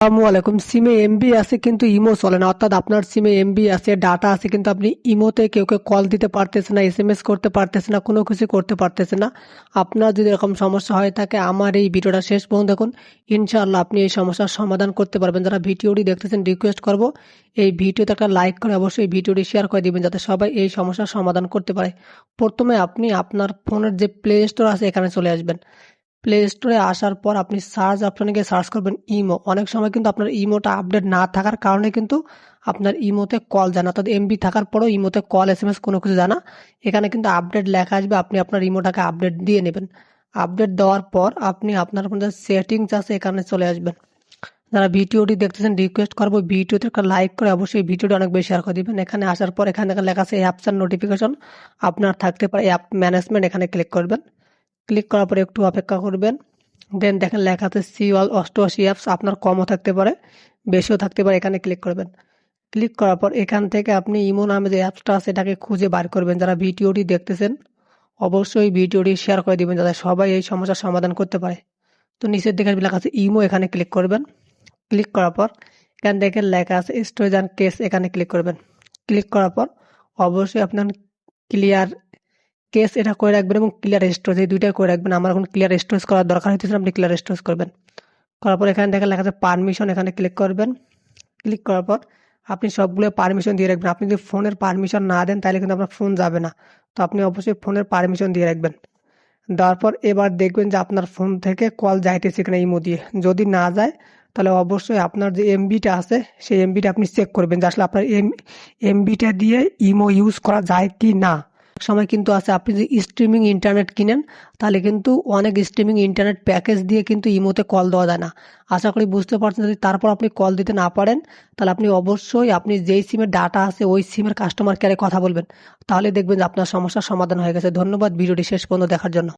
আসসালামু আলাইকুম। সিমে এমবি আছে কিন্তু ইমো চলে না। অর্থাৎ আপনার সিমে এমবি আছে, ডাটা আছে কিন্তু আপনি ইমোতে কেউ কেউ কল দিতে পারতেছে না এস এম এস করতে পারতেছে না, কোনো কিছু করতে পারতেছে না। আপনার যদি এরকম সমস্যা হয়ে থাকে, আমার এই ভিডিওটা শেষ পর্যন্ত দেখুন। ইনশাআল্লাহ আপনি এই সমস্যার সমাধান করতে পারবেন। যারা ভিডিওটি দেখতেছেন, রিকোয়েস্ট করব এই ভিডিওতে একটা লাইক করে অবশ্যই ভিডিওটি শেয়ার করে দিবেন, যাতে সবাই এই সমস্যার সমাধান করতে পারে। প্রথমে আপনি আপনার ফোনের যে প্লে স্টোর আছে, এখানে চলে আসবেন। প্লে স্টোরে আসার পর আপনি সার্চ অপশনে গিয়ে সার্চ করবেন ইমো অনেক সময় কিন্তু আপনার ইমোটা আপডেট না থাকার কারণে কিন্তু আপনার ইমোতে কল জানা অর্থাৎ এমবি থাকার পরেও ইমোতে কল এস এম এস কোনো কিছু জানা এখানে কিন্তু আপডেট লেখা আসবে, আপনি আপনার ইমোটাকে আপডেট দিয়ে নেবেন। আপডেট দেওয়ার পর আপনি আপনার ফোনে সেটিংস আছে, এখানে চলে আসবেন। যারা ভিডিওটি দেখতেছেন রিকোয়েস্ট করব ভিডিওতে একটা লাইক করে অবশ্যই ভিডিওটি অনেক বেশি শেয়ার করে দিবেন। এখানে আসার পর এখানে লেখা আছে অ্যাপস অ্যান্ড নোটিফিকেশন আপনার থাকতে পারে অ্যাপ ম্যানেজমেন্ট এখানে ক্লিক করবেন। ক্লিক করার পরে একটু অপেক্ষা করবেন। দেন দেখেন লেখা আছে সি অল অষ্টআশি অ্যাপস আপনার কমও থাকতে পারে, বেশিও থাকতে পারে, এখানে ক্লিক করবেন। ক্লিক করার পর এখান থেকে আপনি ইমো নামে যে অ্যাপসটা আছে, এটাকে খুঁজে বার করবেন। যারা ভিডিওটি দেখতেছেন, অবশ্যই ভিডিওটি শেয়ার করে দিবেন, যাতে সবাই এই সমস্যার সমাধান করতে পারে। তো নিচের দিকে লেখা আছে, ইমো এখানে ক্লিক করবেন। ক্লিক করার পর এখান থেকে লেখা আছে স্টোরেজ অ্যান্ড কেস এখানে ক্লিক করবেন। ক্লিক করার পর অবশ্যই আপনার ক্লিয়ার কেস এটা করে রাখবেন এবং ক্লিয়ার স্টোরেজ এই দুইটাই করে রাখবেন। আমার এখন ক্লিয়ার স্টোরেজ করার দরকার হইতেছে আপনি ক্লিয়ার স্টোরেজ করবেন। করার পর এখানে দেখা লেখা আছে পারমিশন এখানে ক্লিক করবেন। ক্লিক করার পর আপনি সবগুলো পারমিশন দিয়ে রাখবেন। আপনি যদি ফোনের পারমিশন না দেন, তাহলে কিন্তু আপনার ফোন যাবে না। তো আপনি অবশ্যই ফোনের পারমিশন দিয়ে রাখবেন। দেওয়ার পর এবার দেখবেন যে আপনার ফোন থেকে কল যাইতেছে কিনা ইমো দিয়ে। যদি না যায়, তাহলে অবশ্যই আপনার যে এমবিটা আছে, সেই এমবিটা আপনি চেক করবেন যে আসলে আপনার এম এমবিটা দিয়ে ইমো ইউজ করা যায় কি না সময় কিন্তু আছে, আপনি যদি স্ট্রিমিং ইন্টারনেট কিনেন, তাহলে কিন্তু অনেক স্ট্রিমিং ইন্টারনেট প্যাকেজ দিয়ে কিন্তু ইমোতে কল দেওয়া যায় না। আশা করি বুঝতে পারছেন, যদি তারপর আপনি কল দিতে না পারেন, তাহলে আপনি অবশ্যই আপনি যেই সিমের ডাটা আছে, ওই সিমের কাস্টমার কেয়ারে কথা বলবেন। তাহলে দেখবেন যে আপনার সমস্যার সমাধান হয়ে গেছে। ধন্যবাদ, ভিডিওটি শেষ পর্যন্ত দেখার জন্য।